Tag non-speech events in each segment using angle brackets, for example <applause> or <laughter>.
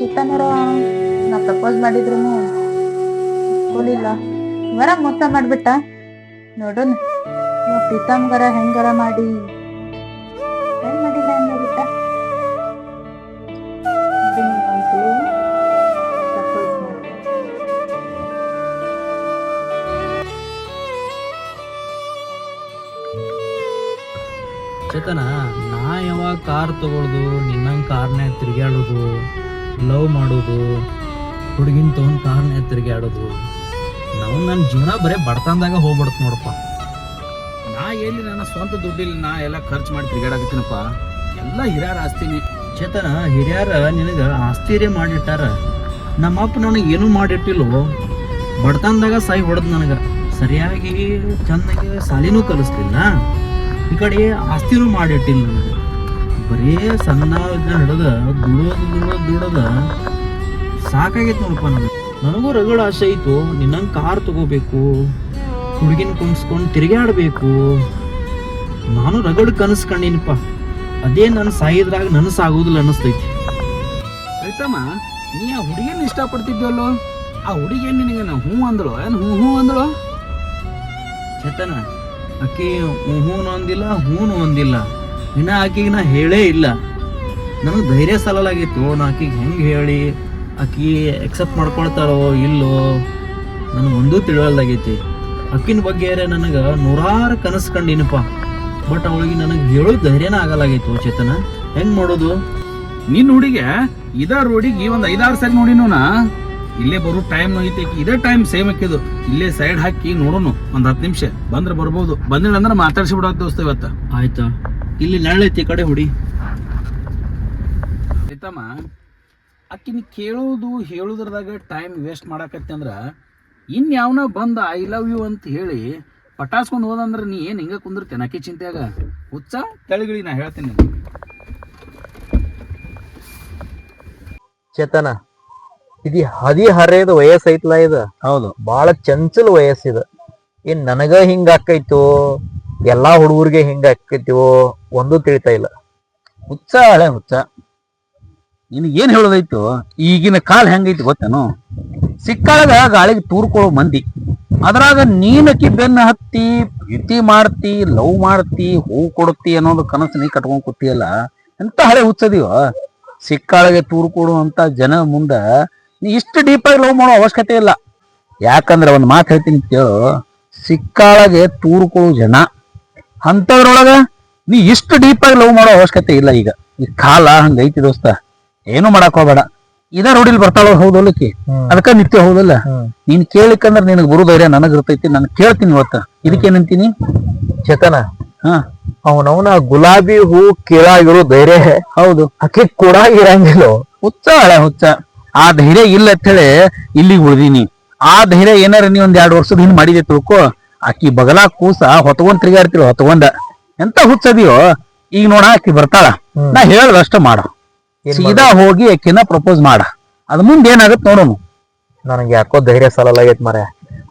ಶೀತನರ ನಾ ಪ್ರಪೋಸ್ ಮಾಡಿದ್ರು ಒಲಿಲ್ಲ ವರ ಮೋಸ ಮಾಡ್ಬಿಟ್ಟ. ನೋಡೋಣ ಪ್ರೀತಮ್ಗರ ಹೆಂಗರ ಮಾಡಿ. ಮಾಡಿಲ್ಲ ಚೇತನ, ನಾ ಯಾವಾಗ ಕಾರ್ ತಗೊಳ್ದು, ನಿನ್ನಂಗೆ ಕಾರ್ನೇ ತಿರುಗಾಡೋದು ಲವ್ ಮಾಡೋದು, ಹುಡುಗಿನ ತೊಗೊಂಡು ಕಾರ್ನ್ಯಾಗ ತಿರುಗಾಡೋದು ನಾವು ನನ್ನ ಜೀವನ ಬರೀ ಬಡತನದಾಗ ಹೋಗ್ಬಿಡತ್ ನೋಡಪ್ಪ. ನಾ ಎಲ್ಲಿ ನನ್ನ ಸ್ವಂತ ದುಡ್ಡಿಲ್ಲ, ನಾ ಎಲ್ಲ ಖರ್ಚು ಮಾಡಿ ತಿರುಗಾಡಕತ್ತೀನಪ್ಪ ಎಲ್ಲ ಹಿರಿಯರ ಆಸ್ತಿನಿ. ಚೇತನ, ಹಿರಿಯರ ನಿನಗೆ ಆಸ್ತಿರೇ ಮಾಡಿಟ್ಟಾರ. ನಮ್ಮಪ್ಪ ನನಗೆ ಏನೂ ಮಾಡಿಟ್ಟಿಲ್ಲೋ. ಬಡತನದಾಗ ಸಾಯಿ ಹೊಡೆದ್ ನನಗೆ. ಸರಿಯಾಗಿ ಚಂದಾಗಿ ಸಾಲಿನೂ ಕಲಿಸ್ಲಿಲ್ಲ. ಈ ಕಡೆ ಆಸ್ತಿನೂ ಮಾಡಿಟ್ಟಿಲ್ಲ ನನಗೆ. ಬರೀ ಸಣ್ಣ ಹಿಡಿದ ದುಡೋದು ದುಡೋದು ದುಡೋದ ಸಾಕಾಗೈತೆ ನೋಡಪ್ಪ ನನಗೆ ನನಗೂ ರಗಡ ಆಸೆ ಐತು ನಿನ್ನಂಗೆ ಕಾರ್ ತಗೋಬೇಕು ಹುಡುಗಿನ ಕುಂಸ್ಕೊಂಡು ತಿರುಗಾಡಬೇಕು ನಾನು ರಗಡ್ ಕನಸು ಕಂಡೀನಪ್ಪ ಅದೇ ನನ್ನ ಸಾಯಿದ್ರಾಗ ನನಸಾಗೋದಿಲ್ಲ ಅನ್ನಿಸ್ತೈತಿ. ಆಯ್ತಮ್ಮ ನೀ ಆ ಹುಡುಗಿನ ಇಷ್ಟಪಡ್ತಿದ್ವಲ್ಲೋ ಆ ಹುಡುಗಿ ನಿನಗೆ ನಾ ಹ್ಞೂ ಅಂದಳು? ಏನು ಹ್ಞೂ ಹೂ ಅಂದಳು? ಚೇತನ ಹ್ಞೂ ಹೂನು ಅಂದಿಲ್ಲ ಹೂನು ಅಂದಿಲ್ಲ. ಇನ್ನ ಆಕಿಗೆ ನಾ ಹೇಳೇ ಇಲ್ಲ. ನನಗೆ ಧೈರ್ಯ ಸಲಲಾಗಿತ್ತು. ನಾ ಆಕಿಗೆ ಹೆಂಗೆ ಹೇಳಿ ಆಕಿ ಎಕ್ಸೆಪ್ಟ್ ಮಾಡ್ಕೊಳ್ತಾರೋ ಇಲ್ಲೋ ನನಗೆ ಒಂದೂ ತಿಳಿವಲ್ದಾಗೈತಿ. ಅಕ್ಕಿನ ಬಗ್ಗೆ ನನಗೆ ನೂರಾರು ಕನಸು ಕಂಡಿನಪ್ಪ. ಬಟ್ ಅವಳಿಗೆ ನನಗೆ ಹೇಳೋ ಧೈರ್ಯನ ಆಗಲಾಗಿತ್ತು ಚೇತನ. ಹೆಂಗ್ ಮಾಡೋದು? ನಿನ್ನ ಹುಡುಗಿ ಇದ ರೋಡಿಗೆ ಒಂದ್ ಐದಾರು ಸರಿ ನೋಡಿನು ನಾ? ಇಲ್ಲೇ ಬರೋ ಟೈಮ್ ಐತಿ ಇದೇ ಟೈಮ್ ಸೇಮ್ ಹಾಕಿದ್ದು ಇಲ್ಲೇ ಸೈಡ್ ಹಾಕಿ ನೋಡೋನು. ಒಂದು ಹತ್ತು ನಿಮಿಷ. ಬಂದ್ರೆ ಬರ್ಬೋದು. ಬಂದಿಲ್ಲ ಅಂದ್ರೆ ಮಾತಾಡ್ಸಿ ಬಿಡೋದು ದೋಸ್ತ ಇವತ್ತ. ಆಯ್ತಾ? ಇಲ್ಲಿ ನೆರಳೈತಿ ಕಡೆ ಹುಡಿ. ಆಯ್ತಮ್ಮ. ಆಕಿನ ಕೇಳೋದು ಹೇಳೋದ್ರದಾಗ ಟೈಮ್ ವೇಸ್ಟ್ ಮಾಡಾಕತ್ತಿ ಅಂದ್ರ ಇನ್ಯಾವನ ಬಂದ ಐ ಲವ್ ಯು ಅಂತ ಹೇಳಿ ಪಟಾಸ್ಕೊಂಡು ಹೋದಂದ್ರೆ ನೀ ಏನು ಹಿಂಗೆ ಕುಂದಿರ್ತೇನೆ ಆಕಿ ಚಿಂತೆಯಾಗ? ಹುಚ್ಚ ತಳಿಗಿಳಿ ನಾ ಹೇಳ್ತೀನಿ ಚೇತನ ಇದು ಹದಿಹರೆಯದ ವಯಸ್ಸೈತ್ಲ ಇದು? ಹೌದು. ಭಾಳ ಚಂಚಲ ವಯಸ್ಸಿದ ಏನ್ ನನಗ ಹಿಂಗ ಆಕೈತೋ? ಎಲ್ಲಾ ಹುಡುಗರಿಗೆ ಹಿಂಗ ಆಕೈತಿವೋ ಒಂದು ತಿಳಿತಾ ಇಲ್ಲ. ಹುಚ್ಚ ಹಳೆ ಹುಚ್ಚ. ನಿನಗೆ ಏನು ಹೇಳೋದೈತು? ಈಗಿನ ಕಾಲ ಹೆಂಗೈತಿ ಗೊತ್ತೇನು? ಸಿಕ್ಕಾಗ ಗಾಳಿಗೆ ತೂರ್ಕೊಳ್ಳೋ ಮಂದಿ. ಅದ್ರಾಗ ನೀನಕ್ಕಿ ಬೆನ್ನ ಹತ್ತಿ, ಪ್ರೀತಿ ಮಾಡ್ತಿ, ಲವ್ ಮಾಡ್ತಿ, ಹೂ ಕೊಡ್ತಿ ಅನ್ನೋದು ಕನಸು ನೀ ಕಟ್ಕೊಂಡ್ ಕೂತಿಯಲ್ಲ, ಎಂತ ಹಳೆ ಹುಚ್ಚದಿವ ಸಿಕ್ಕಾಳಗೆ ತೂರ್ ಜನ ಮುಂದ ನೀ ಇಷ್ಟು ಡೀಪ್ ಆಗಿ ಲವ್ ಮಾಡೋ ಅವಶ್ಯಕತೆ ಇಲ್ಲ. ಯಾಕಂದ್ರೆ ಒಂದು ಮಾತು ಹೇಳ್ತೀನಿ ಕೇಳು. ಸಿಕ್ಕಾಳಗೆ ತೂರ್ಕೊಳ್ಳೋ ಜನ ಅಂತದ್ರೊಳಗ ನೀ ಇಷ್ಟು ಡೀಪ್ ಆಗಿ ಲವ್ ಮಾಡೋ ಅವಶ್ಯಕತೆ ಇಲ್ಲ ಈಗ. ಈ ಕಾಲ ಹಂಗೈತಿ ದೋಸ್ತ. ಏನು ಮಾಡಕ್ ಹೋಗ್ಬೇಡ. ಇದ ರೋಡಿಲ್ ಬರ್ತಾಳ ಹೌದಲ್ಲಕಿ ಅದಕ್ಕ ನಿತ್ಯ ಹೌದಲ್ಲ. ನೀನ್ ಕೇಳಿಕಂದ್ರ ನಿನಗ್ ಬರು ಧೈರ್ಯ ನನಗ್ ಇರ್ತೈತಿ ನಾನು ಕೇಳ್ತೀನಿ ಇವತ್ತ. ಇದಕ್ಕೇನಂತೀನಿ ಚೇತನ ಹಾ. ಅವನವನ ಗುಲಾಬಿ ಹೂ ಕೀಳಾಗಿರೋ ಧೈರ್ಯ ಹೌದು. ಅಕ್ಕಿ ಕೂಡ ಇರಂಗಿಲ್ಲ. ಹುಚ್ಚ ಹಳೆ ಹುಚ್ಚ. ಆ ಧೈರ್ಯ ಇಲ್ಲ ಅಂತ ಹೇಳಿ ಇಲ್ಲಿಗೆ ಉಳಿದೀನಿ. ಆ ಧೈರ್ಯ ಏನಾರ ನೀ ಒಂದ್ ಎರಡು ವರ್ಷದ ಹಿಂದ್ ಮಾಡಿದೆ ತಿಳ್ಕೊ. ಆಕಿ ಬಗಲಾ ಕೂಸ ಹೊತ್ಕೊಂಡ್ ತಿರ್ಗಾಡ್ತಿರೋ ಹೊತ್ಕೊಂಡ. ಎಂತ ಹುಚ್ಚದಿಯೋ? ಈಗ ನೋಡ ಆಕಿ ಬರ್ತಾಳ. ನಾ ಹೇಳದಷ್ಟ ಮಾಡ. ಸೀದಾ ಹೋಗಿ ಆಕಿನ ಪ್ರಪೋಸ್ ಮಾಡ. ಅದ್ ಮುಂದೆ ಏನಾಗತ್ ನೋಡೋನು. ನನಗೆ ಯಾಕೋ ಧೈರ್ಯ ಸಲಲಾಗೈತ್ ಮರ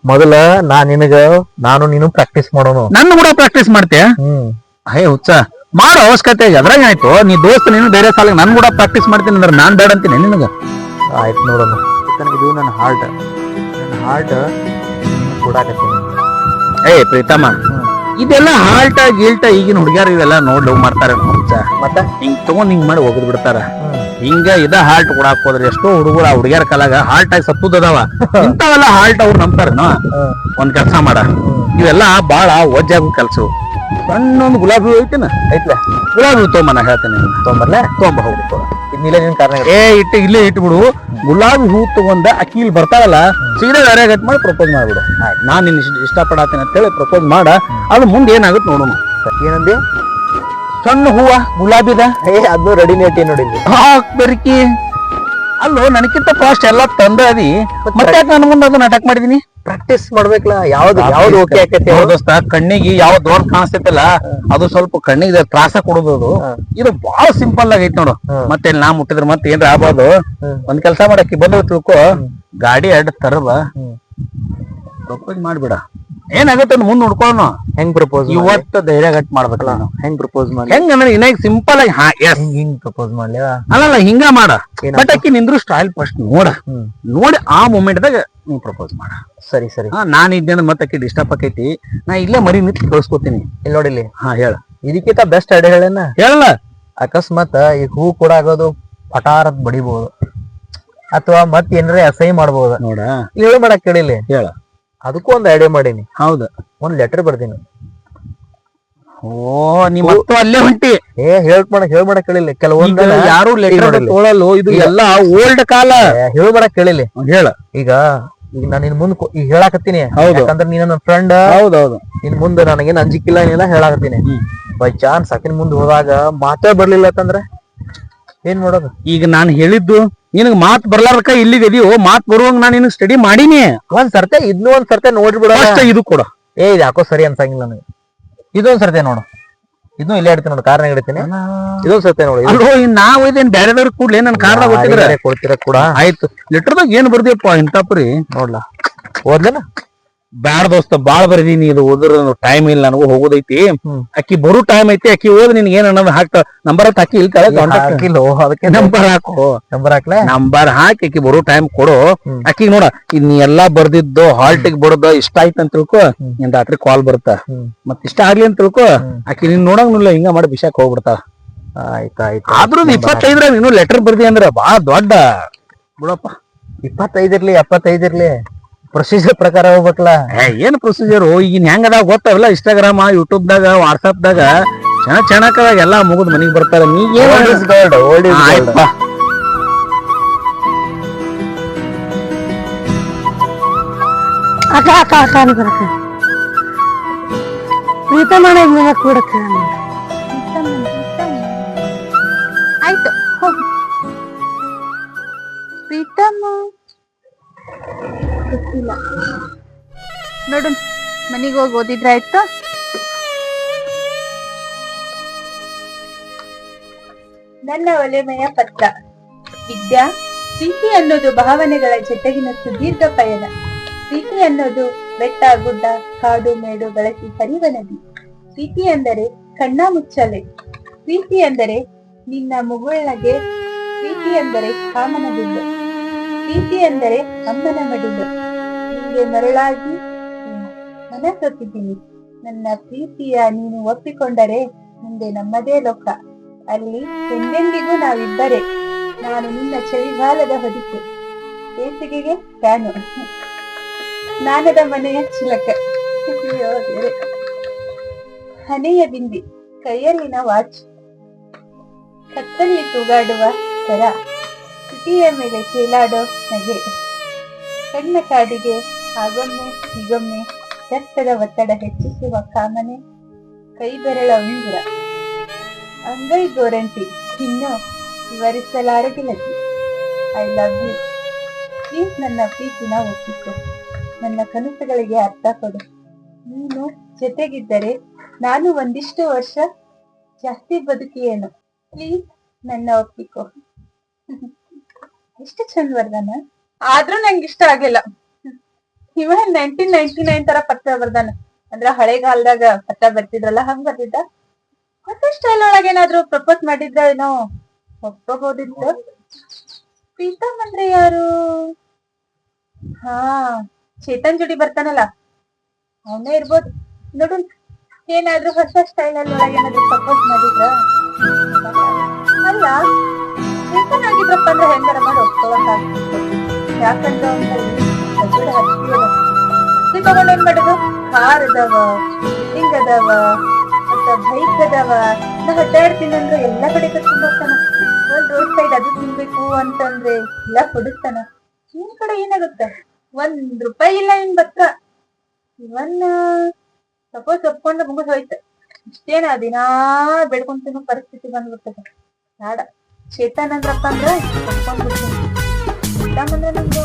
ಮೊದಲ ನಾ ನಿನಗ ನಾನು ನೀನು ಪ್ರಾಕ್ಟೀಸ್ ಮಾಡೋನು. ನನ್ನ ಕೂಡ ಪ್ರಾಕ್ಟೀಸ್ ಮಾಡ್ತೀಯ? ಹೇ ಹುಚ್ಚ ಮಾಡೋ ಅವಶ್ಯಕತೆ ಅದ್ರಾಗ ಆಯ್ತು ನೀ ದೋಸ್ತ ನೀನು ಧೈರ್ಯ ಸಾಲ ನನ್ ಕೂಡ ಪ್ರಾಕ್ಟೀಸ್ ಮಾಡ್ತೀನಿ ಅಂದ್ರೆ ನಾನ್ ಬೇಡ ಅಂತೀನಿ ನಿನಗ? ಆಯ್ತು ನೋಡೋಣ ಇದು ನನ್ನ ಹಾರ್ಟ್ ನನ್ನ ಹಾರ್ಟ್ ಕೊಡಾಕತ್ತೀನಿ. ಏ ಪ್ರೀತಮ್ಮ. ಇದೆಲ್ಲ ಹಾಲ್ಟ ಗೀಲ್ಟ ಈಗಿನ ಹುಡುಗ್ಯಾರ ಇವೆಲ್ಲ ನೋಡಿ ಲವ್ ಮಾಡ್ತಾರೆ ಹುಚ್ಚ ಮತ್ತೆ ಹಿಂಗ್ ತಗೊಂಡ್ ಹಿಂಗ್ ಮಾಡಿ ಒಗದ್ ಬಿಡ್ತಾರ. ಹಿಂಗ ಇದ ಹಾಲ್ಟ್ ಕೊಡಾಕ್ ಹೋದ್ರೆ ಎಷ್ಟೋ ಹುಡುಗರು ಆ ಹುಡುಗ್ಯಾರ ಕಾಲಾಗ ಹಾಲ್ಟ್ ಆಗಿ ಸತ್ತದವ ಇಂಥವೆಲ್ಲ ಹಾಲ್ಟ್ ಅವ್ರು ನಂಬ್ತಾರ ಹ್ಮ್. ಒಂದ್ ಕೆಲಸ ಮಾಡ. ಇವೆಲ್ಲ ಬಾಳ ಒಜ್ಜಾಗ ಕೆಲ್ಸ ಸಣ್ಣ ಒಂದು ಗುಲಾಬಿ ಐತಿನ? ಐತ್ಲ. ಗುಲಾಬಿ ತೊಗೊಂಬ ನಾ ಹೇಳ್ತೇನೆ ತೊಂಬರ್ಲೆ ತೊಗೊಂಬ ಹೋಗ್ಬೇಕು ಇನ್ನಿಲ್ಲ ನಿನ್ ಕಾರಣ ಏ ಇಟ್ಟು ಇಲ್ಲೇ ಇಟ್ಬಿಡು. ಗುಲಾಬಿ ಹೂ ತಗೊಂಡ ಅಕ್ಕಿ ಇಲ್ಲಿ ಬರ್ತಾಳಲ್ಲ ಸೀದಾ ಗಟ್ ಮಾಡಿ ಪ್ರಪೋಸ್ ಮಾಡ್ಬಿಡು. ಆಯ್ತು ನಾನು ನಿನ್ನ ಇಷ್ಟ ಅಂತ ಅಂತೇಳಿ ಪ್ರಪೋಸ್ ಮಾಡ. ಅದು ಮುಂದೆ ಏನಾಗುತ್ತೆ ನೋಡೋಣ. ಏನಂದಿ? ಸಣ್ಣ ಹೂವ ಗುಲಾಬಿದ? ಏ ಅದು ರೆಡಿ ನೇಟಿ ನೋಡಿ ಬೆರಿಕಿ. ಅಲ್ಲೋ ನನಗಿಂತ ಫಾಸ್ಟ್ ಎಲ್ಲ ತಂದ ಅದಿ ಮತ್ತೆ ಯಾಕೆ ನನ್ನ ಮುಂದೆ ಅದನ್ನ ಅಟ್ಯಾಕ್ ಮಾಡಿದೀನಿ? ಪ್ರಾಕ್ಟೀಸ್ ಮಾಡ್ಬೇಕಲ್ಲ ಯಾವ್ದು ಯಾವ್ದು ಓಕೆ ಆಕೈತಿ? ದೋಸ್ತ ಕಣ್ಣಿಗೆ ಯಾವ ದೋಣ ಕಾಣಿಸ್ತೈತಲ್ಲ ಅದು ಸ್ವಲ್ಪ ಕಣ್ಣಿಗೆ ತ್ರಾಸ ಕೊಡೋದು ಇದು ಬಹಳ ಸಿಂಪಲ್ ಆಗೈತಿ ನೋಡು. ಮತ್ತೆ ನಾ ಮುಟ್ಟಿದ್ರೆ ಮತ್ತೆ ಏನ್ರ ಆಗ್ಬಾರ್ದು. ಒಂದ್ ಕೆಲಸ ಮಾಡಕ್ಕೆ ಬಂದ್ ತಿಳ್ಕೊ. ಗಾಡಿ ಅಡ್ಡ ತರಬ ಮಾಡ್ಬಿಡ. ಏನಾಗುತ್ತೆ ಮುಂದ್ ನೋಡ್ಕೊಳ್ಳೋಣ. ಹೆಂಗ್ ಪ್ರಪೋಸ್ ಇವತ್ತ ಧೈರ್ಯ ಗಟ್ ಮಾಡ್ಬೇಕಲ್ಲ ನಾವು ಹೆಂಗ್ ಪ್ರಪೋಸ್ ಮಾಡಿ ಹೆಂಗ್ ಅಂದ್ರೆ ಇನ್ನ ಸಿಂಪಲ್ ಆಗಿ ಹಾ ಎಸ್ ಹಿಂಗ್ ಪ್ರಪೋಸ್ ಮಾಡ್ಲಿ? ಅಲ್ಲ ಹಿಂಗ ಮಾಡ? ಬಟ್ ಅಕ್ಕಿ ನಿಂದ್ರು ಸ್ಟೈಲ್ ಫಸ್ಟ್ ನೋಡ. ನೋಡಿ ಆ ಮೂಮೆಂಟ್ ದಾಗ ನೀ ಪ್ರಪೋಸ್ ಮಾಡ. ಸರಿ ಸರಿ. ಹಾ ನಾನ್ ಇದ್ದೇನೆ ಮತ್ತೆ ಅಕ್ಕಿ ಡಿಸ್ಟರ್ಬ್ ಆಕೈತಿ. ನಾ ಇಲ್ಲೇ ಮರಿ ನಿಂತು ಕಳ್ಸ್ಕೊತೀನಿ ಇಲ್ಲಿ ನೋಡಿಲಿ ಹಾ ಹೇಳ. ಇದಕ್ಕಿಂತ ಬೆಸ್ಟ್ ಐಡಿಯಾ ಹೇಳೇನ? ಹೇಳಲ್ಲ. ಅಕಸ್ಮಾತ್ ಈ ಹೂ ಕೂಡ ಆಗೋದು ಪಟಾರದ್ ಬಡಿಬಹುದು ಅಥವಾ ಮತ್ ಏನಾರ ಅಸಹ್ಯ ಮಾಡ್ಬೋದ. ನೋಡ. ಹೇಳು ಮಾಡಕ್ ಕೇಳಿಲಿ ಹೇಳ. ಅದಕ್ಕೂ ಒಂದ್ ಐಡಿಯಾ ಮಾಡೀನಿ. ಹೌದ. ಒಂದ್ ಲೆಟರ್ ಬರ್ದೀನಿ. ಓ ನೀ ಮತ್ತು ಅಲ್ಲೇ ಹೊಂಟಿ. ಏ ಹೇಳ್ ಮಾಡಕ್ ಹೇಳ್ ಮಾಡಕ್ ಕೇಳಿಲ್ಲ. ಕೆಲವೊಂದ್ ಯಾರು ಲೆಟರ್. ತೊಗೊಳಲ್ಲ ಇದು ಎಲ್ಲ ಓಲ್ಡ್ ಕಾಲ. ಹೇಳ್ಬೇಡ ಕೇಳಿಲ್ಲ. ಹೇಳ. ಈಗ ಈಗ ನಾನು ನಿನ್ ಮುಂದ್ ಈಗ ಹೇಳಾಕತ್ತೀನಿ. ಯಾಕಂದ್ರ ನೀನ್ ನನ್ನ ಫ್ರೆಂಡ್ ಹೌದೌದು. ನಿನ್ ಮುಂದೆ ನನಗೇನ್ ಅಂಜಿಕಿಲ್ಲ ಏನಿಲ್ಲ ಹೇಳಾಕತ್ತೀನಿ. ಬೈ ಚಾನ್ಸ್ ಆಕಿನ ಮುಂದೆ ಹೋದಾಗ ಮಾತೇ ಬರ್ಲಿಲ್ಲ ಅಂತಂದ್ರೆ ಏನ್ ಮಾಡೋದು? ಈಗ ನಾನು ಹೇಳಿದ್ದು ನಿನಗ್ ಮಾತ್ ಬರ್ಲಾರ್ದಕ್ಕ ಇಲ್ಲಿಗೆ ಇದೀವೋ ಮಾತ್ ಬರುವಂಗ ನಾನು ನಿನಗ್ ಸ್ಟಡಿ ಮಾಡೀನಿ. ಒಂದ್ ಸರ್ತೆ ಇದ್ನು ಒಂದ್ ಸರ್ತೆ ನೋಡ್ರಿ ಬಿಡ ಇದು ಕೊಡ. ಏ ಇದು ಯಾಕೋ ಸರಿ ಅನ್ಸಂಗಿಲ್ಲ ನನಗೆ. ಇದೊಂದ್ ಸರ್ತೆ ನೋಡು. ಇದನ್ನು ಇಲ್ಲೇ ಇಡ್ತೀನಿ ನೋಡು ಕಾರ್ನಾಗ ಇಡ್ತೀನಿ. ಇದೊಂದ್ ಸರ್ತೆ ನೋಡು ನಾವು ಅಲ್ಲೋ ಇನ್ ಬೇರೆ ಇದೇನ್ ಬ್ಯಾರೆದವ್ರ ಕೂಡ್ಲೆ ನನ್ ಗೊತ್ತಿದ್ರೆ? ಯಾರಿಗಾರೆ ಕೊಡ್ತೀರ ಕೂಡ. ಆಯ್ತು. ಲೆಟರ್ದಾಗ ಏನ್ ಬರ್ದಿಯಪ್ಪ ಇಂತಾಪ್ರಿ? ನೋಡ್ಲಾ. ಓದ್ಲೇನ? ಬ್ಯಾಡ ದೋಸ್ತ ಬಾಳ್ ಬರ್ದೀನಿ ಇದು ಓದ್ರ ಟೈಮ್ ಇಲ್ಲ ನನಗೂ ಹೋಗೋದೈತಿ. ಅಕ್ಕಿ ಬರೋ ಟೈಮ್ ಐತಿ ಅಕ್ಕಿ ಹೋದ್ ನಿನ್ಗೆ ಏನ್ ಅನ್ನೋದು ಹಾಕ್ತಾ ನಂಬರ್ ಹಾಕಿ ಇಲ್ತಾಳೆ ಹಾಕಿಲ್ಲ ಅದಕ್ಕೆ <laughs> ನಂಬರ್ ಹಾಕು. ನಂಬರ್ ಹಾಕ್ಲ? ನಂಬರ್ ಹಾಕಿ ಅಕ್ಕಿ ಬರೋ ಟೈಮ್ ಕೊಡು. ಅಕ್ಕಿ ನೋಡ ಇದ್ ನೀ ಎಲ್ಲಾ ಬರ್ದಿದ್ದು ಹಾಲ್ಟಿಗ್ ಬಡದ ಇಷ್ಟ ಆಯ್ತು ಅಂತ ತಿಳ್ಕೊ ನಿನ್ ರಾತ್ರಿ ಕಾಲ್ ಬರುತ್ತ. ಮತ್ ಇಷ್ಟ ಆಗ್ಲಿ ಅಂತ ತಿಳ್ಕೊ ಅಕ್ಕಿ ನಿನ್ ನೋಡಂಗಿಲ್ಲ ಹಿಂಗ ಮಾಡಿ ಬಿಸಾಕ್ ಹೋಗ್ಬಿಡ್ತಾ ಆಯ್ತಾಯ್ತು ಆಯ್ತು ಆದ್ರೂ ಇಪ್ಪತ್ತೈದ್ರ ನೀನು ಲೆಟರ್ ಬರ್ದಿ ಅಂದ್ರ ಬಾ ದೊಡ್ಡ. ಬಿಡಪ್ಪ ಇಪ್ಪತ್ತೈದಿರ್ಲಿ ಎಪ್ಪತ್ತೈದಿರ್ಲಿ ಪ್ರೊಸೀಜರ್ ಪ್ರಕಾರ ಹೋಗ್ಬೇಕಲ್ಲ? ಏನ್ ಪ್ರೊಸೀಜರ್ ಈಗಿನ ಹೆಂಗದ ಗೊತ್ತಾವಲ್ಲ ಇನ್ಸ್ಟಾಗ್ರಾಮ್ ಯೂಟ್ಯೂಬ್ ದಾಗ ವಾಟ್ಸ್ಆಪ್ ದಾಗ ಚೆನ್ನಾಗ್ ಚೆನ್ನಕದಾಗ ಎಲ್ಲಾ ಮುಗಿದ್ ಮನಿಗ್ ಬರ್ತಾರ. ನೀ ಏನ್ old is gold old is gold ಆಯ್ತಪ್ಪ. ಅಕ್ಕ ಅಕ್ಕ ಅಕ್ಕ ಅನ್ಬರಕ್ಕ ಪ್ರೀತಮಣ ಇದ್ಮೇಲೆ ಕೂಡಕ್ಕ ಆಯ್ತು ಹೋಗಿ. ಪ್ರೀತಮ್ ಗೊತ್ತಿಲ್ಲ. ನೋಡು, ಮನೆಗೆ ಹೋಗಿ ಓದಿದ್ರೆ ಆಯ್ತು? ನನ್ನ ಒಲೆಮಯ ಪತ್ರ. ವಿದ್ಯಾ, ಪ್ರೀತಿ ಅನ್ನೋದು ಭಾವನೆಗಳ ಜೊತೆಗಿನ ಸುದೀರ್ಘ ಪಯಣ. ಪ್ರೀತಿ ಅನ್ನೋದು ಬೆಟ್ಟ, ಗುಡ್ಡ, ಕಾಡು, ಮೇಡು ಬಳಸಿ ಹರಿವ ನದಿ ಪ್ರೀತಿ ಅಂದರೆ ಕಣ್ಣ ಮುಚ್ಚಲೆ. ಪ್ರೀತಿ ಅಂದರೆ ನಿನ್ನ ಮುಗುಳ್ನಗೆ. ಪ್ರೀತಿ ಅಂದರೆ ಕಾಮನ ಬಿಲ್ಲು ಪ್ರೀತಿ ಎಂದರೆ ಅಮ್ಮನ ಮಡಿಲು ನಿಮಗೆ ಮರಳಾಗಿ ಮನಸೊತ್ತಿದ್ದೀನಿ ನನ್ನ ಪ್ರೀತಿಯ ನೀನು ಒಪ್ಪಿಕೊಂಡರೆ ಮುಂದೆ ನಮ್ಮದೇ ಲೋಕ. ಅಲ್ಲಿ ಎಂದೆಂದಿಗೂ ನಾವಿಬ್ಬರೇ. ನಾನು ನಿನ್ನ ಚಳಿಗಾಲದ ಹೊದಿಕೆ. ಬೇಸಿಗೆಗೆ ಫ್ಯಾನು ಸ್ನಾನದ ಮನೆಯ ಚಿಲಕ. ಹನೆಯ ಬಿಂದಿ. ಕೈಯಲ್ಲಿನ ವಾಚ್. ಕತ್ತಲ್ಲಿ ತೂಗಾಡುವ ಸರ. ತುಟಿಯ ಮೇಲೆ ಕೇಳಾಡೋ ನಗೆ ಕಣ್ಣ ಕಾಡಿಗೆ ಆಗೊಮ್ಮೆ ಹೀಗೊಮ್ಮೆ ರಕ್ತದ ಒತ್ತಡ ಹೆಚ್ಚಿಸುವ ಕಾಮನೆ ಕೈ ಬೆರಳ ಉಂಗುರ. ಅಂಗೈ ಗೋರಂಟಿ ಇನ್ನು ವಿವರಿಸಲಾರ ಗೆಳತಿ ಐ ಲವ್ ಯು. ಪ್ಲೀಸ್ ನನ್ನ ಪ್ರೀತಿನ ಒಪ್ಪಿಕೊ. ನನ್ನ ಕನಸುಗಳಿಗೆ ಅರ್ಥ ಕೊಡು. ನೀನು ಜೊತೆಗಿದ್ದರೆ ನಾನು ಒಂದಿಷ್ಟು ವರ್ಷ ಜಾಸ್ತಿ ಬದುಕಿಯೇನು. ಪ್ಲೀಸ್ ನನ್ನ ಒಪ್ಪಿಕೊ. <laughs> ಎಷ್ಟು ಚಂದ ಬರ್ದಾನ ಆದ್ರೂ ನಂಗೆ ಇಷ್ಟ ಆಗಿಲ್ಲ. ಇವ ನೈನ್ಟೀನ್ ನೈನ್ಟಿ ನೈನ್ ತರ ಪತ್ರ ಬರ್ದಾನ ಅಂದ್ರ ಹಳೆಗಾಲದಾಗ ಪತ್ರ ಬರ್ತಿದ್ರಲ್ಲ, ಹಂಗ್ ಬರ್ತಿದ್ದ? ಹೊಸ ಸ್ಟೈಲ್ ಒಳಗೆ ಏನಾದ್ರು ಪ್ರಪೋಸ್ ಮಾಡಿದ್ರ ಏನೋ ಒಪ್ಕೋಬಹುದಿತ್ತು ಪ್ರೀತಮ್ ಅಂದ್ರೆ ಯಾರು? ಹಾ, ಚೇತನ್ ಜೋಡಿ ಬರ್ತಾನಲ್ಲ, ಅವನೇ ಇರ್ಬೋದು. ನೋಡು, ಏನಾದ್ರೂ ಹೊಸ ಸ್ಟೈಲ್ ಅಲ್ಲಿ ಏನಾದ್ರು ಪ್ರಪೋಸ್ ಮಾಡಿದ್ರ? ಅಲ್ಲ ಚೇತನ್ ಆಗಿದ್ರಪ್ಪ ಅಂದ್ರೆ ಹೆಂಗಾರ ಮಾಡಿ ಒಪ್ಕೋಬೇಕಾಗ್ತಿತ್ತು ಯಾಕಂದ್ರೆ ಅಂದ್ರೆ ಹತ್ತಿ ತಗೊಂಡ್ ಏನ್ ಮಾಡಿದ್ರು ಕಾರ್ ಅದಾವ ಬಿಲ್ಡಿಂಗ್ ಅದಾವ, ಮತ್ತ ಬೈಕ್ ಅದಾವ. ನಾ ಅಡ್ಡಾಡ್ತೀನಿ ಅಂದ್ರೆ ಎಲ್ಲಾ ಕಡೆ ಕರ್ಕೊಂಡು ಹೋಗ್ತಾನ. ಒಂದ್ ರೋಡ್ ಸೈಡ್ ಅದು ತಿನ್ಬೇಕು ಅಂತಂದ್ರೆ ಎಲ್ಲ ಕೊಡಿಸ್ತಾನ ನಿಮ್ ಕಡೆ ಏನಾಗುತ್ತೆ? ಒಂದ್ ರೂಪಾಯಿ ಇಲ್ಲ ನಿನ್ ಬತ್ತ ಇವನ್ ಸಪೋಸ್ ಒಪ್ಕೊಂಡ ಮುಗಿದ್ ಹೋಯ್ತು ಇಷ್ಟೇನ ದಿನಾ ಬೆಳ್ಕೊಂತಿನ ಪರಿಸ್ಥಿತಿ ಬಂದ್ಬಿಡ್ತದೆ. ಬೇಡ. ಚೇತನ್ ಅಂದ್ರಪ್ಪ ಅಂದ್ರೆ ಒಪ್ಕೊಂಡ್ ಬಿಡ್ತೀನಿ ಚೇತನ್ ಅಂದ್ರೆ ನಮ್ದು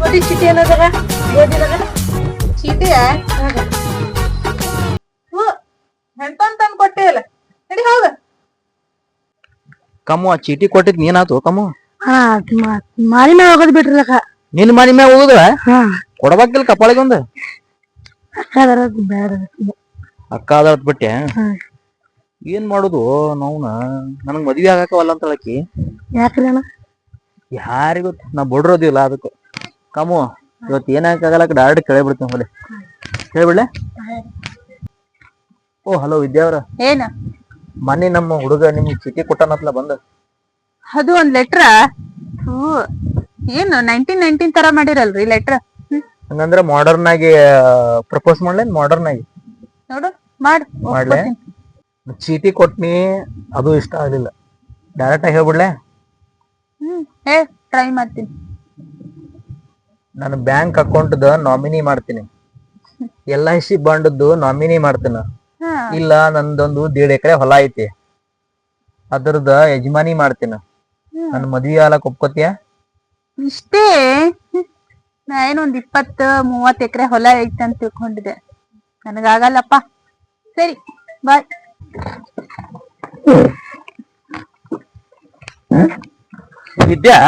ಓದಿ ಚೀಟಿ ಅನ್ನೋದಾರ ಓದಿದಾರ ಚೀಟಿಯ ಹೆಂತ ತಂದ್ ಕೊಟ್ಟಿಯಲ್ಲ ನಡಿ ಹೋಗ. ಕಮ್ಮು ಆ ಚೀಟಿ ಕೊಟ್ಟಿದ್ ನೀನಾತು ಕಮ್ಮ? ಹಾ ಮಾರಿನ ಹೋಗೋದ್ ಬಿಟ್ರಲಕ್ಕ ನಿನ್ ಮನಿ ಮ್ಯಾಗ ಹೋಗುದ್ರ ಹಾ. ಕೊಡ್ಬೇಕಿಲ್ಲ ಕಪಾಳಿಗೆ ಒಂದು ಅಕ್ಕದರ ಬೇಡ ಅಕ್ಕ ಅದಾಳತ್ ಬಿಟ್ಟೆ? ಹ್ಮ್. ಏನ್ ಮಾಡುದು ನೋವ್ನ? ನನಗ್ ಮದ್ವಿ ಆಗಾಕವಲ್ಲ ಅಂತ ಹೇಳಕಿ ಯಾಕ್ರಿ ಅಣ್ಣ? ಯಾರಿಗ್ ಗೊತ್ತ ನಾ ಬಡ್ರೋದಿಲ್ಲ ಅದಕ್ಕೆ. ಕಮ್ಮು ಇವತ್ತು ಏನಾಗಲ್ಲ ಡೈರೆಕ್ಟ್ ಕೇಳಿ ಬಿಡ್ತೀನಿ ಹೊಲೆ ಓ ಹಲೋ ವಿದ್ಯಾವ್ರ. ಏನ? ಮೊನ್ನೆ ನಮ್ಮ ಹುಡುಗ ನಿಮ್ಗೆ ಚೀಟಿ ಕೊಟ್ಟನತ್ಲ ಬಂದ. ಅದು ಒಂದ್ ಲೆಟ್ರ ಏನು ನೈನ್ಟೀನ್ ನೈನ್ಟೀನ್ ತರ ಮಾಡಿರಲ್ರಿ ಲೆಟ್ರ್ ಹಂಗಂದ್ರ ಮಾಡರ್ನ್ ಆಗಿ ಪ್ರಪೋಸ್ ಮಾಡ್ಲೇನ್ ಮಾಡರ್ನ್ ಆಗಿ. ನೋಡು ಮಾಡು ಮಾಡ್ಲೆ? ಚೀಟಿ ಕೊಟ್ನಿ ಅದು ಇಷ್ಟ ಆಗ್ಲಿಲ್ಲ. ಡೈರೆಕ್ಟ್ ಆಗಿ ಹೇಳ್ಬಿಡ್ಲೆ? ಹ್ಮ್ ಹೇ ಟ್ರೈ ಮಾಡ್ತೀನಿ. ನಾನು ಬ್ಯಾಂಕ್ ಅಕೌಂಟ್ದ ನಾಮಿನಿ ಮಾಡ್ತೀನಿ. ಎಲ್ ಐ ಸಿ ಬಾಂಡದ್ದು ನಾಮಿನಿ ಮಾಡ್ತೀನಿ. ಇಲ್ಲ ನಂದೊಂದು ದೇಡ್ ಎಕರೆ ಹೊಲ ಐತಿ. ಅದರದ ಯಜಮಾನಿ ಮಾಡ್ತೀನಿ. ನನ್ನ ಮದ್ವಿ ಆಲಕ್ ಒಪ್ಕೋತಿಯ? ಇಷ್ಟೇ. ನಾ ಏನೊಂದ್ ಇಪ್ಪತ್ ಮೂವತ್ ಎಕರೆ ಹೊಲ ಐತಿ ಅಂತ ತಿಳ್ಕೊಂಡಿದ್ದೆ. ನನಗಾಗಲ್ಲಪ್ಪ. ಸರಿ ಬಾಯ್ ವಿದ್ಯಾ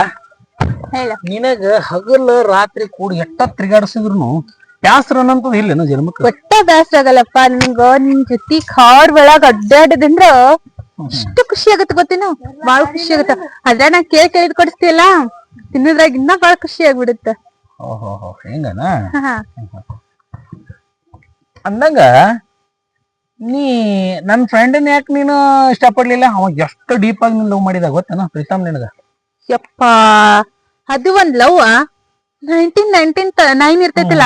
ನಿನಗ ಹಗಲ್ ರಾತ್ರಿ ಕೂಡಿ ಎಟ್ಟ ತಿರ್ಗಾಡ್ಸಿದ್ರು ಬ್ಯಾಸ್ರ ಅನ್ನಂತದ್ ಇಲ್ಲೇನು ಜನ್ಮಕ್ಕ? ಒಟ್ಟ ಬ್ಯಾಸ್ರ ಆಗಲ್ಲಪ್ಪ ನಿಂಗ ನಿನ್ ಜೊತೆ ಕಾಡ್ ಒಳಗ ಅಡ್ಡಾಡದಂದ್ರ ಎಷ್ಟು ಖುಷಿ ಆಗತ್ತೆ ಗೊತ್ತೇನು? ಬಾಳ ಖುಷಿ ಆಗತ್ತ. ಅದ್ರ ನಾ ಕೇಳ್ ಕೇಳಿದ್ ಕೊಡಿಸ್ತಿಯಲ್ಲ ತಿನ್ನೋದ್ರಾಗ ಇನ್ನ ಬಾಳ ಖುಷಿ ಆಗ್ಬಿಡುತ್ತ. ಓಹೋ ಹೆಂಗನ? ಅಂದಂಗ ನೀ ನನ್ ಫ್ರೆಂಡನ್ ಯಾಕೆ ನೀನು ಇಷ್ಟಪಡ್ಲಿಲ್ಲ? ಅವ ಎಷ್ಟು ಡೀಪ್ ಆಗಿ ನೀನ್ ಲವ್ ಮಾಡಿದ ಗೊತ್ತೇನ? ಪ್ರೀತಮ್ ನಿನಗ. ಯಪ್ಪ ಅದು ಒಂದ್ ಲವ್ ನೈನ್ಟೀನ್ ನೈನ್ಟೀನ್ ನೈನ್ ಇರ್ತೈತಿಲ್ಲ?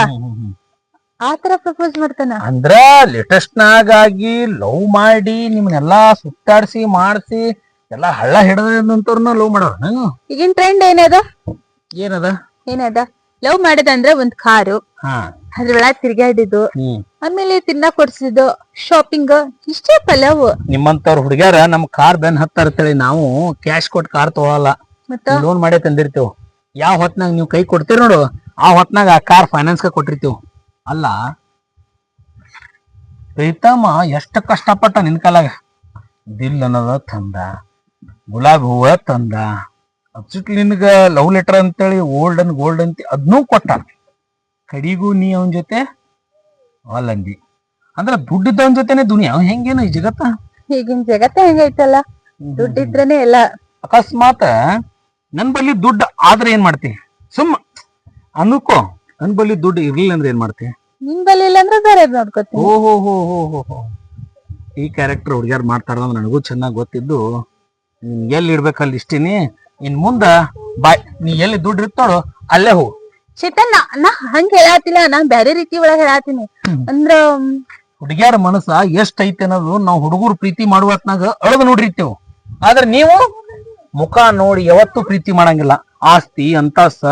ಆ ತರ ಪ್ರಪೋಸ್ ಮಾಡ್ತಾನ. ಅಂದ್ರ ಲೇಟೆಸ್ಟ್ ನಾಗಾಗಿ ಲವ್ ಮಾಡಿ ನಿಮ್ನೆಲ್ಲಾ ಸುತ್ತಾಡ್ಸಿ ಮಾಡ್ಸಿ ಎಲ್ಲಾ ಹಳ್ಳ ಹಿಡದಂತವ್ರನ್ನ ಲವ್ ಮಾಡೋ ಈಗಿನ ಟ್ರೆಂಡ್ ಏನದ? ಏನದ? ಏನದ? ಲವ್ ಮಾಡದಂದ್ರ ಒಂದ್ ಕಾರು. ಹಾ. ಅದ್ರೊಳಗ ತಿರ್ಗಾಡಿದ್ದು ಹ್ಮ್. ಆಮೇಲೆ ತಿನ್ನ ಕೊಡ್ಸಿದ್ದು ಶಾಪಿಂಗ್ ಇಷ್ಟೇ ಲವ್ ನಿಮ್ಮಂತವ್ರ ಹುಡುಗ್ಯಾರ ನಮ್ ಕಾರ್ ಬೆನ್ ಹತ್ತಾರ ಅಂತೇಳಿ ನಾವು ಕ್ಯಾಶ್ ಕೊಟ್ಟು ಕಾರ್ ತಗೊಳಲ್ಲ. ಮತ್ತ? ಲೋನ್ ಮಾಡೇ ತಂದಿರ್ತೇವ್. ಯಾವ ಹೊತ್ನಾಗ ನೀವು ಕೈ ಕೊಡ್ತೀರಿ ನೋಡು. ಆ ಹೊತ್ನಾಗ ಆ ಕಾರ್ ಫೈನಾನ್ಸ್ ಕೊಟ್ಟಿರ್ತೇವ್. ಅಲ್ಲ ಪ್ರೀತಮ್ಮ ಎಷ್ಟು ಕಷ್ಟಪಟ್ಟ ನಿನ್ ಕಾಲಾಗ. ದಿಲ್ ಅನ್ನೋದ ತಂದ ಗುಲಾಬಿ ಹೂವ ತಂದ ಅಚ್ಚುಕ್ ನಿನ್ಗ ಲವ್ ಲೆಟರ್ ಅಂತೇಳಿ ಓಲ್ಡ್ ಅಂಡ್ ಗೋಲ್ಡ್ ಅಂತ ಅದ್ನೂ ಕೊಟ್ಟ. ಕಡಿಗೂ ನೀ ಅವನ ಜೊತೆ ಅಲ್ಲಂದಿ ಅಂದ್ರ ದುಡ್ಡಿದ್ದವನ್ ಜೊತೆನೆ ದುನಿಯಾ. ಅವ್ ಹೆಂಗೇನು ಈ ಜಗತ್ತ? ಈಗಿನ ಜಗತ್ತ ಹೆಂಗೈತಲ್ಲ? ದುಡ್ಡಿದ್ರೇನೆ ಎಲ್ಲ. ಅಕಸ್ಮಾತ್ ನನ್ ಬಲ್ಲಿ ದುಡ್ಡು ಆದ್ರೆ ಏನ್ ಮಾಡ್ತಿ? ಸುಮ್ಮ ಅನ್ಕೋ ನನ್ ಬಲ್ಲಿ ದುಡ್ಡು ಇರ್ಲಿಲ್ಲ ಅಂದ್ರೆ ಏನ್ ಮಾಡ್ತಿ? ನಿನ್ ಬಲ್ಲಿ ಇಲ್ಲ ಅಂದ್ರೆ ಬೇರೆ ನೋಡ್ಕೋತೀನಿ ಓ ಹೋ ಹೋ ಹೋ ಹೋ ಹೋ ಈ ಕ್ಯಾರೆಕ್ಟರ್ ಹುಡುಗ್ಯಾರ್ ಮಾಡ್ತಾರ ನನಗೂ ಚೆನ್ನಾಗಿ ಗೊತ್ತಿದ್ದು. ಎಲ್ಲಿ ಇಡ್ಬೇಕಲ್ಲಿ ಇಷ್ಟಿನಿ? ಇನ್ ಮುಂದ ಬಾಯ್ ನೀ ಎಲ್ಲಿ ದುಡ್ಡು ಇರ್ತಾಳೋ ಅಲ್ಲೇ ಹೋಗು ಚೇತನ್ ನಾ ಹಂಗ ಹೇಳಾತಿಲ್ಲ, ನಾ ಬ್ಯಾರೆ ರೀತಿ ಒಳಗ ಹೇಳಾತೀನಿ. ಅಂದ್ರ, ಹುಡುಗಿಯರ ಮನಸ್ಸ ಎಷ್ಟ್ ಐತೆ ಅನ್ನೋದು ನಾವು ಹುಡುಗರು ಪ್ರೀತಿ ಮಾಡುವತ್ನಾಗ ಅಳದು ನೋಡಿರ್ತೇವೆ. ಆದ್ರೆ ನೀವು ಮುಖ ನೋಡಿ ಯಾವತ್ತೂ ಪ್ರೀತಿ ಮಾಡಂಗಿಲ್ಲ. ಆಸ್ತಿ, ಅಂತಸ್ತ,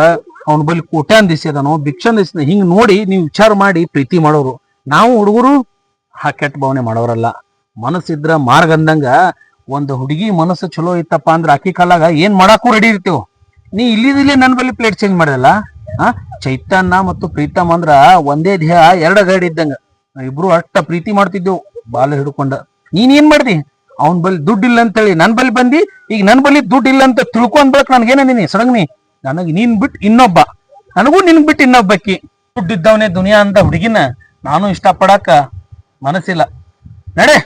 ಅವನ ಬಳಿ ಕೋಟ್ಯಾನ್ ದಿಸಿದನೋ ಭಿಕ್ಷನ್ ದಿಸಿದ ಹಿಂಗ್ ನೋಡಿ ನೀವು ವಿಚಾರ ಮಾಡಿ ಪ್ರೀತಿ ಮಾಡೋರು. ನಾವು ಹುಡುಗರು ಆ ಕೆಟ್ಟ ಭಾವನೆ ಮಾಡೋರಲ್ಲ. ಮನಸ್ಸಿದ್ರ ಮಾರ್ಗ ಅಂದಂಗ ಒಂದು ಹುಡುಗಿ ಮನಸ್ಸು ಚಲೋ ಇತ್ತಪ್ಪ ಅಂದ್ರ ಅಕ್ಕಿ ಕಾಲಾಗ ಏನ್ ಮಾಡಾಕು ರೆಡಿ ಇರ್ತೇವ್. ನೀ ಇಲ್ಲಿ ನನ್ ಬಳಿ ಪ್ಲೇಟ್ ಚೇಂಜ್ ಮಾಡಿದಲ್ಲ? ಆ ಚೈತನ್ಯ ಮತ್ತು ಪ್ರೀತಮ್ ಅಂದ್ರ ಒಂದೇ ದೇಹ, ಎರಡ ಗಾಡಿ ಇದ್ದಂಗ. ಇಬ್ರು ಅಷ್ಟ ಪ್ರೀತಿ ಮಾಡ್ತಿದ್ದೆವು, ಬಾಲ ಹಿಡ್ಕೊಂಡ. ನೀನ್ ಏನ್ ಮಾಡ್ದಿ? ಅವನ್ ಬಳಿ ದುಡ್ಡು ಇಲ್ಲ ಅಂತೇಳಿ ನನ್ ಬಳಿ ಬಂದಿ, ಈಗ ನನ್ ಬಳಿ ದುಡ್ಡು ಇಲ್ಲ ಅಂತ ತಿಳ್ಕೊಂಡ್ ಬರಕ್ ನನ್ಗೇನಂದಿನಿ ಸಡಂಗ್ನಿ, ನನಗ್ ನೀನ್ ಬಿಟ್ಟು ಇನ್ನೊಬ್ಬ. ನನಗೂ ನಿನ್ ಬಿಟ್ಟು ಇನ್ನೊಬ್ಬಕ್ಕಿ. ದುಡ್ಡಿದ್ದವನೇ ದುನಿಯಾ ಅಂತ ಹುಡುಗಿನ, ನಾನು ಇಷ್ಟಪಡಾಕ ಮನಸ್ಸಿಲ್ಲ. ನಡೆ.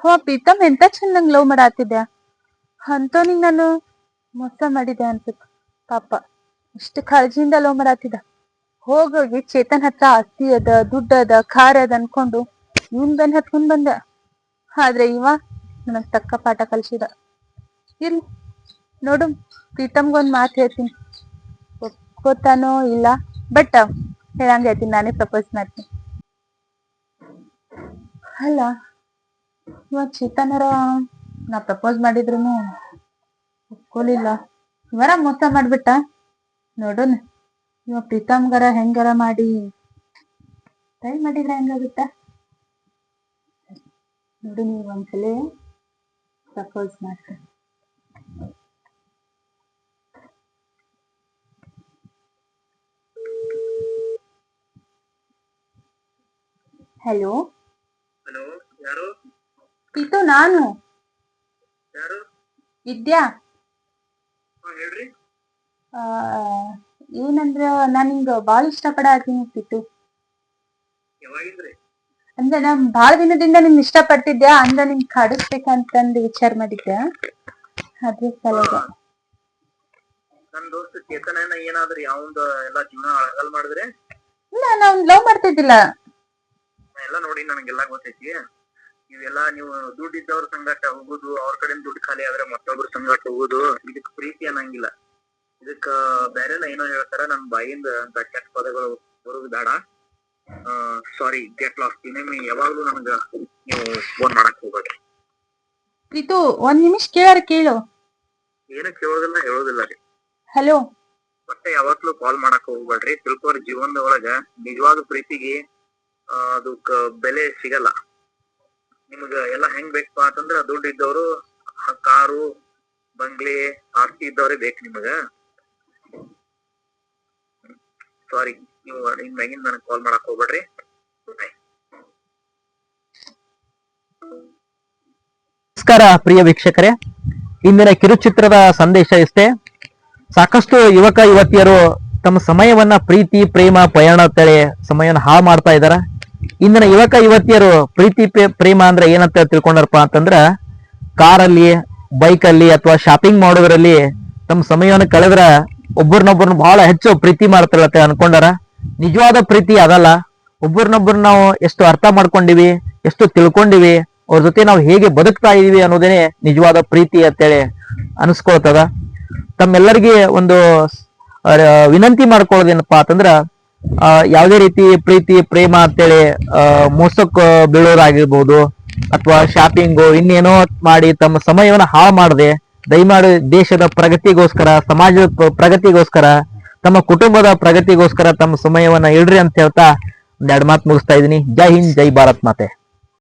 ಹೋ, ಪ್ರೀತಮ್, ಎಂತ ಚಂದಂಗ್ ಲವ್ ಮಾಡಾತಿದ್ದೆ ಅಂತವನಿಗ್ ನಾನು ಮೋಸ ಮಾಡಿದೆ ಅನ್ಸುತ್ತೆ. ಪಾಪ, ಇಷ್ಟು ಕಾಳಜಿಯಿಂದ ಲವ್ ಮಾಡಾತಿದ್ದ. ಹೋಗೋಗಿ ಚೇತನ್ ಹತ್ರ ಆಸ್ತಿ ಅದ, ದುಡ್ಡು ಅದ, ಕಾರ್ ಅದ ಅನ್ಕೊಂಡು ಇವನ್ ಬೆನ್ ಹತ್ಕೊಂಡ್ ಬಂದೆ. ಆದ್ರೆ ಇವ ನನಗ್ ತಕ್ಕ ಪಾಠ ಕಲ್ಸಿದ. ಇಲ್ ನೋಡು ಪ್ರೀತಮ್ಗೊಂದ್ ಮಾತು ಹೇಳ್ತೀನಿ. ಒಪ್ಕೋತಾನೋ ಇಲ್ಲ, ಬಟ್ ಹೇಳಂಗ ಹೇಳ್ತೀನಿ, ನಾನೇ ಪ್ರಪೋಸ್ ಮಾಡ್ತೀನಿ. ಅಲ್ಲ ಇವ ಚೇತನರ ನಾ ಪ್ರಪೋಸ್ ಮಾಡಿದ್ರು ಒಪ್ಕೊಲಿಲ್ಲ. ಇವರ ಮೋಸ ಮಾಡ್ಬಿಟ್ಟ. ನೋಡೋಣ. ಇವ ಪ್ರೀತಮ್ಗರ ಹೆಂಗರ ಮಾಡಿ ಟ್ರೈ ಮಾಡಿದ್ರೆ ಹೆಂಗಾಗುತ್ತ? ನೋಡಿ ನೀವು ಒಂದ್ಸಲ ಪ್ರಪೋಸ್ ಮಾಡ್ತೀನಿ ಹಲೋ? ಹಲೋ, ಯಾರು? ಇದು ನಾನು. ವಿದ್ಯಾ. ಏನಂದ್ರ ನಾನ್ ನಿಂಗ ಬಾಳ ಇಷ್ಟ ಪಿತು ಯಾವಾಗಿಂದ್ರಿ? ಅಂದ್ರೆ ನಾನ್ ಬಾಳ ದಿನದಿಂದ ನಿನ್ ಇಷ್ಟ ಪಡ್ತಿದ್ದೆ ಅಂದ್ರ ನಿನ್ ಕಾಡಿಸ್ಬೇಕಂತಂದು ವಿಚಾರ ಮಾಡಿದ್ದೆ. ಅದ್ರ ಸಲುವಾಗಿ. ನನ್ ದೋಸ್ತ ಚೇತನ ಏನಾದ್ರೂ ಯಾವಂದ ಎಲ್ಲಾ ಜೀವನ ಅಳಗಲ್ ಮಾಡಿದ್ರೆ? ಇಲ್ಲ ನಾವ್ ಲವ್ ಮಾಡ್ತಿದ್ದಿಲ್ಲ. ಎಲ್ಲಾ ನೋಡಿ ನನಗೆಲ್ಲಾ ಗೊತ್ತೈತಿ. ಇವೆಲ್ಲಾ ನೀವು ದುಡ್ಡು ಇದ್ದವ್ರ ಸಂಗಾಟ ಹೋಗುದು ಅವ್ರ ಕಡೆಯಿಂದ ದುಡ್ಡು ಖಾಲಿ ಆದ್ರೆ ಮತ್ತೊಬ್ರ ಸಂಗಾಟ ಹೋಗುದು ಇದಕ್ ಪ್ರೀತಿ ಅನ್ನಂಗಿಲ್ಲ. ಇದಕ್ಕ ಬೇರೆಲ್ಲ ಏನೋ ಹೇಳ್ತಾರ ನನ್ ಬಾಯಿಂದ ಅಂತ ಕೆಟ್ಟ ಪದಗಳು ಬರುದು ಬೇಡ. ಸಾರಿ ಗೆಟ್ ಲಾಸ್ಟ್ ಇನ್ನೊಮ್ಮೆ ಯಾವಾಗ್ಲೂ ನನಗ ನೀವು ಫೋನ್ ಮಾಡಕ್ ಹೋಗ್ಬೇಡ್ರಿ ಪ್ರೀತು ಒಂದ್ ನಿಮಿಷ ಕೇಳಾರ ಕೇಳು. ಏನಕ್ ಕೇಳೋದಿಲ್ಲ ಹೇಳೋದಿಲ್ಲ ರೀ. ಹಲೋ ಮತ್ತೆ ಯಾವತ್ಲೂ ಕಾಲ್ ಮಾಡಕ್ ಹೋಗ್ಬೇಡ್ರಿ. ತಿಳ್ಕೋರ್ ಜೀವನದ ಒಳಗ ನಿಜವಾದ ಪ್ರೀತಿಗೆ ಅದಕ್ಕ ಬೆಲೆ ಸಿಗಲ್ಲ. ನಿಮ್ಗ ಎಲ್ಲ ಹೆಂಗ್ ಬೇಕಪ್ಪ ಅಂತಂದ್ರ ದುಡ್ಡು ಇದ್ದವರು ಕಾರು, ಬಂಗ್ಲೆ, ಆಸ್ತಿ ಇದ್ದವ್ರೆ ಬೇಕು ನಿಮಗ. ಸಾರಿ ನೀವು ಇನ್ ನನಗೆ ಕಾಲ್ ಮಾಡಕ್ ಹೋಗ್ಬೇಡ್ರಿ. ನಮಸ್ಕಾರ ಪ್ರಿಯ ವೀಕ್ಷಕರೇ. ಇಂದಿನ ಕಿರುಚಿತ್ರದ ಸಂದೇಶ ಇಷ್ಟೇ. ಸಾಕಷ್ಟು ಯುವಕ, ಯುವತಿಯರು ತಮ್ಮ ಸಮಯವನ್ನ ಪ್ರೀತಿ, ಪ್ರೇಮ, ಪಯಣ, ತಳೆ ಸಮಯವನ್ನ ಹಾಳು ಮಾಡ್ತಾ ಇದಾರ ಇಂದಿನ ಯುವಕ ಯುವತಿಯರು ಪ್ರೀತಿ ಪ್ರೇಮ ಅಂದ್ರೆ ಏನಂತ ತಿಳ್ಕೊಂಡಾರಪ್ಪ ಅಂತಂದ್ರ ಕಾರಲ್ಲಿ, ಬೈಕಲ್ಲಿ ಅಥವಾ ಶಾಪಿಂಗ್ ಮಾಡೋದ್ರಲ್ಲಿ ತಮ್ಮ ಸಮಯವನ್ನು ಕಳೆದ್ರ ಒಬ್ಬರನ್ನೊಬ್ಬರನ್ನ ಬಹಳ ಹೆಚ್ಚು ಪ್ರೀತಿ ಮಾಡ್ತಾರತ್ತೆ ಅನ್ಕೊಂಡಾರ? ನಿಜವಾದ ಪ್ರೀತಿ ಅದಲ್ಲ. ಒಬ್ಬರನ್ನೊಬ್ಬರು ನಾವು ಎಷ್ಟು ಅರ್ಥ ಮಾಡ್ಕೊಂಡಿವಿ, ಎಷ್ಟು ತಿಳ್ಕೊಂಡಿವಿ, ಅವ್ರ ಜೊತೆ ನಾವು ಹೇಗೆ ಬದುಕ್ತಾ ಇದೀವಿ ಅನ್ನೋದೇನೆ ನಿಜವಾದ ಪ್ರೀತಿ ಅಂತೇಳಿ ಅನಿಸ್ಕೊಳ್ತದ. ತಮ್ಮೆಲ್ಲರಿಗೆ ಒಂದು ವಿನಂತಿ ಮಾಡ್ಕೊಳ್ಳೋದೇನಪ್ಪಾ ಅಂತಂದ್ರ ಯಾವುದೇ ರೀತಿ ಪ್ರೀತಿ, ಪ್ರೇಮ ಅಂತೇಳಿ ಮೋಸಕ್ಕೆ ಬೀಳೋದಾಗಿರ್ಬೋದು ಅಥವಾ ಶಾಪಿಂಗು, ಇನ್ನೇನೋ ಮಾಡಿ ತಮ್ಮ ಸಮಯವನ್ನ ಹಾಳು ಮಾಡದೆ, ದಯಮಾಡಿ ದೇಶದ ಪ್ರಗತಿಗೋಸ್ಕರ, ಸಮಾಜದ ಪ್ರಗತಿಗೋಸ್ಕರ, ತಮ್ಮ ಕುಟುಂಬದ ಪ್ರಗತಿಗೋಸ್ಕರ ತಮ್ಮ ಸಮಯವನ್ನ ಇಡ್ರಿ ಅಂತ ಹೇಳ್ತಾ ಒಂದೆರಡು ಮಾತು ಮುಗಿಸ್ತಾ ಇದ್ದೀನಿ. ಜೈ ಹಿಂದ್, ಜೈ ಭಾರತ್ ಮಾತೆ.